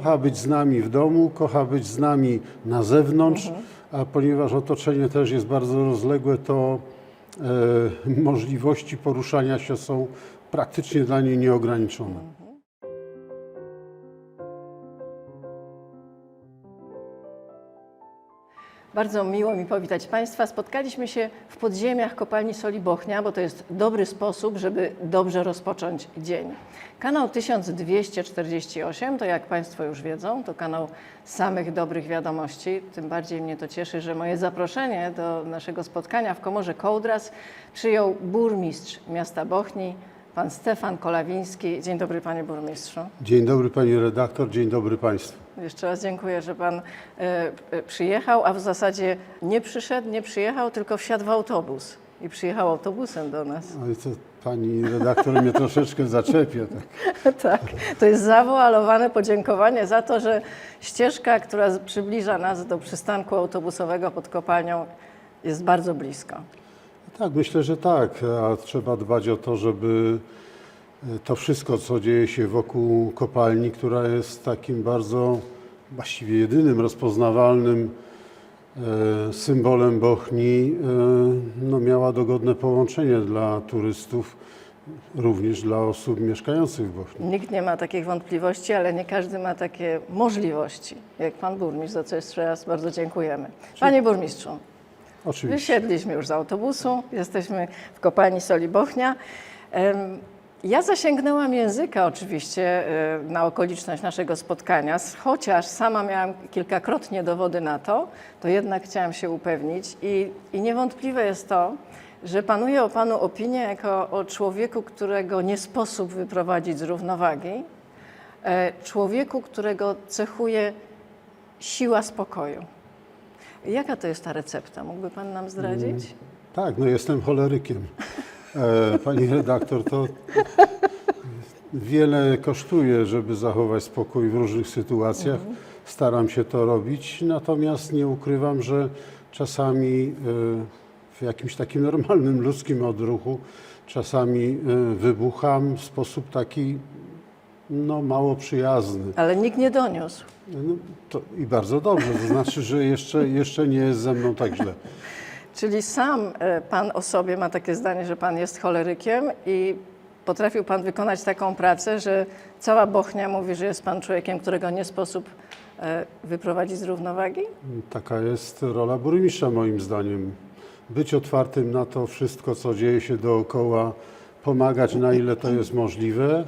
Kocha być z nami w domu, kocha być z nami na zewnątrz, a ponieważ otoczenie też jest bardzo rozległe, to e, możliwości poruszania się są praktycznie dla niej nieograniczone. Bardzo miło mi powitać Państwa. Spotkaliśmy się w podziemiach kopalni soli Bochnia, bo to jest dobry sposób, żeby dobrze rozpocząć dzień. Kanał 1248 to jak Państwo już wiedzą, to kanał samych dobrych wiadomości. Tym bardziej mnie to cieszy, że moje zaproszenie do naszego spotkania w Komorze Kołdras przyjął burmistrz miasta Bochni, pan Stefan Kolawiński. Dzień dobry Panie Burmistrzu. Dzień dobry pani redaktor, dzień dobry państwu. Jeszcze raz dziękuję, że Pan e, e, przyjechał, a w zasadzie nie przyszedł, nie przyjechał, tylko wsiadł w autobus i przyjechał autobusem do nas. Ale to pani redaktor mnie troszeczkę zaczepia. Tak. tak, to jest zawoalowane podziękowanie za to, że ścieżka, która przybliża nas do przystanku autobusowego pod kopalnią jest bardzo blisko. Tak, myślę, że tak, a trzeba dbać o to, żeby e, to wszystko, co dzieje się wokół kopalni, która jest takim bardzo, właściwie jedynym rozpoznawalnym e, symbolem Bochni, e, no miała dogodne połączenie dla turystów, również dla osób mieszkających w Bochni. Nikt nie ma takich wątpliwości, ale nie każdy ma takie możliwości, jak Pan Burmistrz, za co jeszcze raz bardzo dziękujemy. Panie Burmistrzu, Oczywiście. Wysiedliśmy już z autobusu, jesteśmy w kopalni Soli Bochnia. Ja zasięgnęłam języka oczywiście e, na okoliczność naszego spotkania, chociaż sama miałam kilkakrotnie dowody na to, to jednak chciałam się upewnić i, i niewątpliwe jest to, że panuje o Panu opinia jako o człowieku, którego nie sposób wyprowadzić z równowagi, e, człowieku, którego cechuje siła spokoju. Jaka to jest ta recepta? Mógłby Pan nam zdradzić? Tak, no jestem cholerykiem. E, Pani redaktor, to wiele kosztuje, żeby zachować spokój w różnych sytuacjach. Staram się to robić, natomiast nie ukrywam, że czasami e, w jakimś takim normalnym ludzkim odruchu czasami e, wybucham w sposób taki no, mało przyjazny. Ale nikt nie doniósł. No, to, I bardzo dobrze, to znaczy, że jeszcze, jeszcze nie jest ze mną tak źle. Czyli sam e, Pan o sobie ma takie zdanie, że Pan jest cholerykiem i potrafił Pan wykonać taką pracę, że cała Bochnia mówi, że jest Pan człowiekiem, którego nie sposób e, wyprowadzić z równowagi? Taka jest rola burmistrza moim zdaniem. Być otwartym na to wszystko, co dzieje się dookoła, pomagać na ile to jest możliwe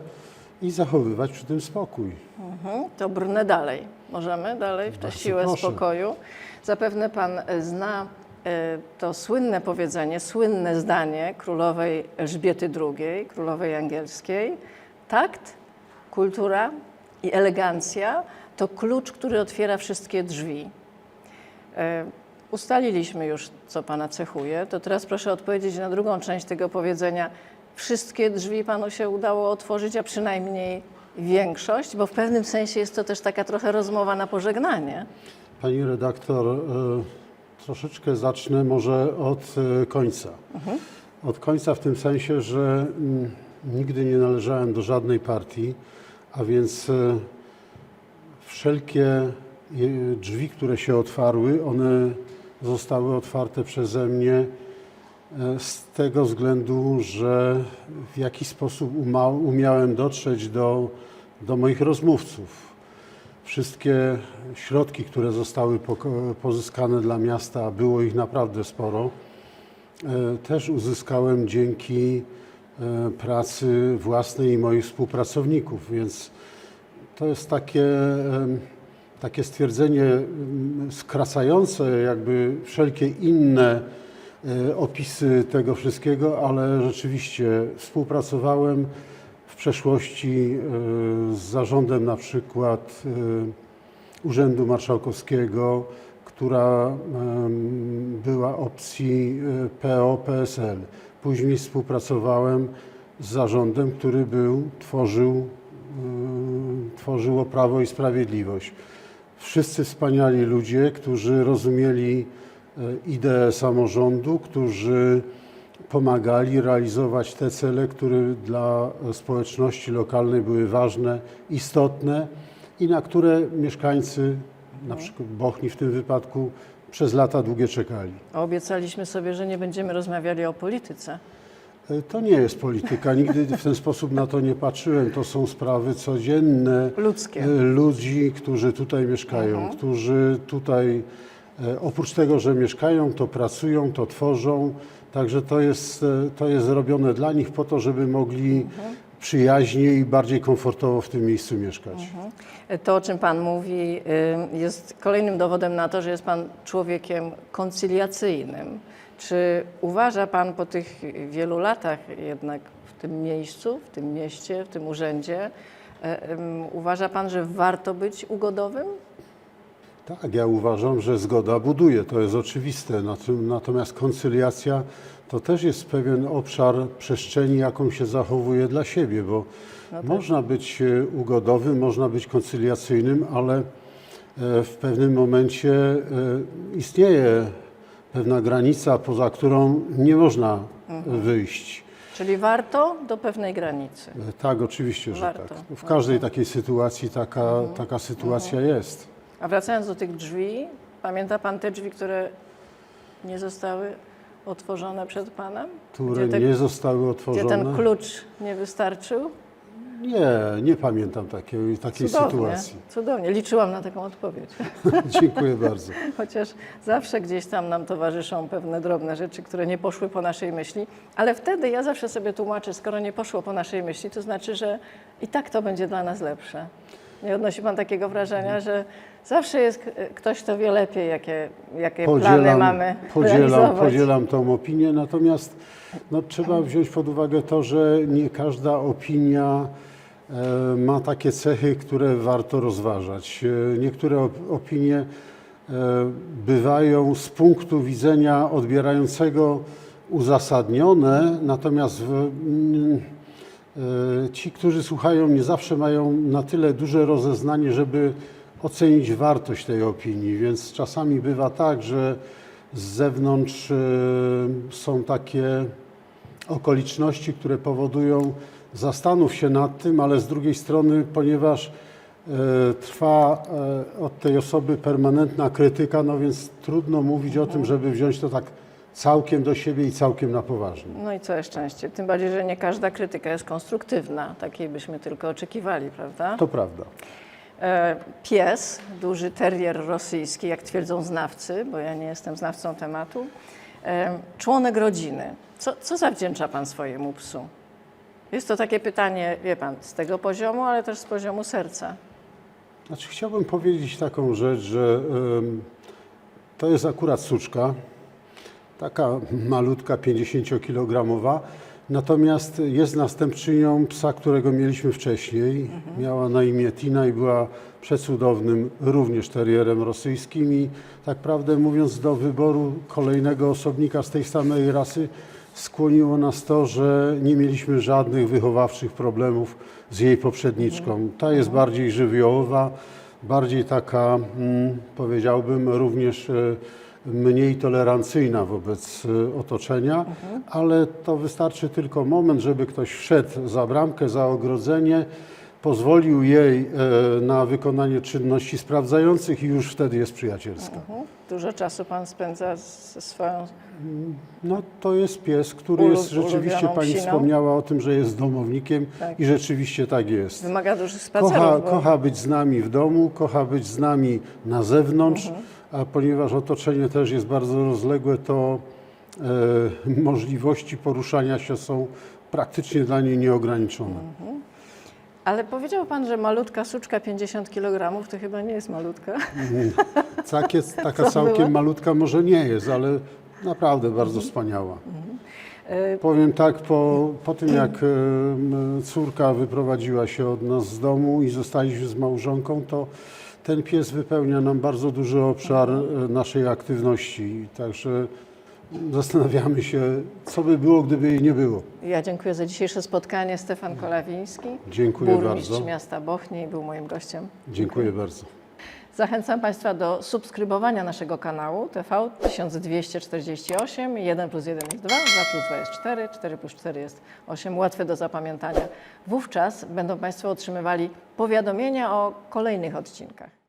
i zachowywać przy tym spokój. Mhm, to brnę dalej. Możemy dalej w tę siłę proszę. spokoju. Zapewne Pan e, zna e, to słynne powiedzenie, słynne zdanie królowej Elżbiety II, królowej angielskiej. Takt, kultura i elegancja to klucz, który otwiera wszystkie drzwi. E, Ustaliliśmy już, co Pana cechuje, to teraz proszę odpowiedzieć na drugą część tego powiedzenia. Wszystkie drzwi Panu się udało otworzyć, a przynajmniej większość, bo w pewnym sensie jest to też taka trochę rozmowa na pożegnanie. Pani redaktor, e, troszeczkę zacznę może od e, końca. Od końca w tym sensie, że mm, nigdy nie należałem do żadnej partii, a więc e, wszelkie drzwi, które się otwarły, one zostały otwarte przeze mnie z tego względu, że w jakiś sposób umiałem dotrzeć do, do moich rozmówców. Wszystkie środki, które zostały pozyskane dla miasta, było ich naprawdę sporo, e, też uzyskałem dzięki e, pracy własnej i moich współpracowników, więc to jest takie, takie stwierdzenie em, skracające jakby wszelkie inne opisy tego wszystkiego, ale rzeczywiście współpracowałem w przeszłości e, z zarządem na przykład e, Urzędu Marszałkowskiego, która była opcji PO-PSL. Później współpracowałem z zarządem, który był, tworzył, tworzyło Prawo i Sprawiedliwość. Wszyscy wspaniali ludzie, którzy rozumieli ideę samorządu, którzy pomagali realizować te cele, które dla społeczności lokalnej były ważne, istotne i na które mieszkańcy, na przykład Bochni w tym wypadku, przez lata długie czekali. A Obiecaliśmy sobie, że nie będziemy rozmawiali o polityce. E, To nie jest polityka, nigdy w ten sposób na to nie patrzyłem. To są sprawy codzienne Ludzkie. e, ludzi, którzy tutaj mieszkają, którzy tutaj e, oprócz tego, że mieszkają, to pracują, to tworzą. Także to jest, e, to jest robione dla nich po to, żeby mogli przyjaźniej i bardziej komfortowo w tym miejscu mieszkać. To, o czym Pan mówi, y, jest kolejnym dowodem na to, że jest Pan człowiekiem koncyliacyjnym. Czy uważa Pan po tych wielu latach jednak w tym miejscu, w tym mieście, w tym urzędzie, e, uważa Pan, że warto być ugodowym? Tak, ja uważam, że zgoda buduje, to jest oczywiste. Natomiast koncyliacja to też jest pewien obszar przestrzeni, jaką się zachowuje dla siebie, bo można być e, ugodowym, można być koncyliacyjnym, ale e, w pewnym momencie e, istnieje pewna granica, poza którą nie można wyjść. Czyli warto do pewnej granicy. Tak, oczywiście, że Warto. tak. W każdej takiej sytuacji taka, taka sytuacja jest. A wracając do tych drzwi, pamięta Pan te drzwi, które nie zostały otworzone przed Panem? które Gdzie te- nie zostały Gdzie otworzone. ten klucz nie wystarczył? Nie, nie pamiętam takiej, takiej Cudownie, sytuacji. cudownie. Liczyłam na taką odpowiedź. Dziękuję bardzo. Chociaż zawsze gdzieś tam nam towarzyszą pewne drobne rzeczy, które nie poszły po naszej myśli, ale wtedy ja zawsze sobie tłumaczę, skoro nie poszło po naszej myśli, to znaczy, że i tak to będzie dla nas lepsze. Nie odnosi Pan takiego wrażenia, że zawsze jest ktoś, kto wie lepiej, jakie, jakie plany mamy podzielam, realizować. podzielam tą opinię, natomiast no, trzeba wziąć pod uwagę to, że nie każda opinia e, ma takie cechy, które warto rozważać. E, niektóre op- opinie e, bywają z punktu widzenia odbierającego uzasadnione, natomiast w, mm, Ci, którzy słuchają, nie zawsze mają na tyle duże rozeznanie, żeby ocenić wartość tej opinii, więc czasami bywa tak, że z zewnątrz e, są takie okoliczności, które powodują zastanów się nad tym, ale z drugiej strony, ponieważ e, trwa e, od tej osoby permanentna krytyka, no więc trudno mówić o tym, żeby wziąć to tak całkiem do siebie i całkiem na poważnie. No i całe szczęście. Tym bardziej, że nie każda krytyka jest konstruktywna. Takiej byśmy tylko oczekiwali, prawda? To prawda. E, Pies, duży terrier rosyjski, jak twierdzą znawcy, bo ja nie jestem znawcą tematu, e, członek rodziny. Co, co zawdzięcza Pan swojemu psu? Jest to takie pytanie, wie Pan, z tego poziomu, ale też z poziomu serca. Znaczy, chciałbym powiedzieć taką rzecz, że to jest akurat suczka, taka malutka, 50-kilogramowa, natomiast jest następczynią psa, którego mieliśmy wcześniej. Miała na imię Tina i była przecudownym również terrierem rosyjskim. I tak prawdę mówiąc do wyboru kolejnego osobnika z tej samej rasy skłoniło nas to, że nie mieliśmy żadnych wychowawczych problemów z jej poprzedniczką. Ta jest bardziej żywiołowa, bardziej taka, mm, powiedziałbym, również e, mniej tolerancyjna wobec e, otoczenia, ale to wystarczy tylko moment, żeby ktoś wszedł za bramkę, za ogrodzenie, pozwolił jej e, na wykonanie czynności sprawdzających i już wtedy jest przyjacielska. Mhm. Dużo czasu Pan spędza ze swoją... No to jest pies, który jest rzeczywiście, pani psiną. wspomniała o tym, że jest domownikiem Tak. i rzeczywiście tak jest. Wymaga dużych spacerów. Kocha, bo- kocha być z nami w domu, kocha być z nami na zewnątrz, Mhm. A ponieważ otoczenie też jest bardzo rozległe, to e, możliwości poruszania się są praktycznie dla niej nieograniczone. Mhm. Ale powiedział Pan, że malutka suczka 50 kg to chyba nie jest malutka. Takie, taka Co całkiem była? malutka może nie jest, ale naprawdę bardzo wspaniała. E, Powiem tak, po, po tym jak córka wyprowadziła się od nas z domu i zostaliśmy z małżonką, to ten pies wypełnia nam bardzo duży obszar e, naszej aktywności. Także zastanawiamy się, co by było, gdyby jej nie było. Ja dziękuję za dzisiejsze spotkanie. Stefan Kolawiński, Dziękuję burmistrz bardzo. miasta Bochni, był moim gościem. Dziękuję bardzo. Zachęcam Państwa do subskrybowania naszego kanału TV 1248. 1 plus 1 jest 2, 2 plus 2 jest 4, 4 plus 4 jest 8. Łatwe do zapamiętania. Wówczas będą Państwo otrzymywali powiadomienia o kolejnych odcinkach.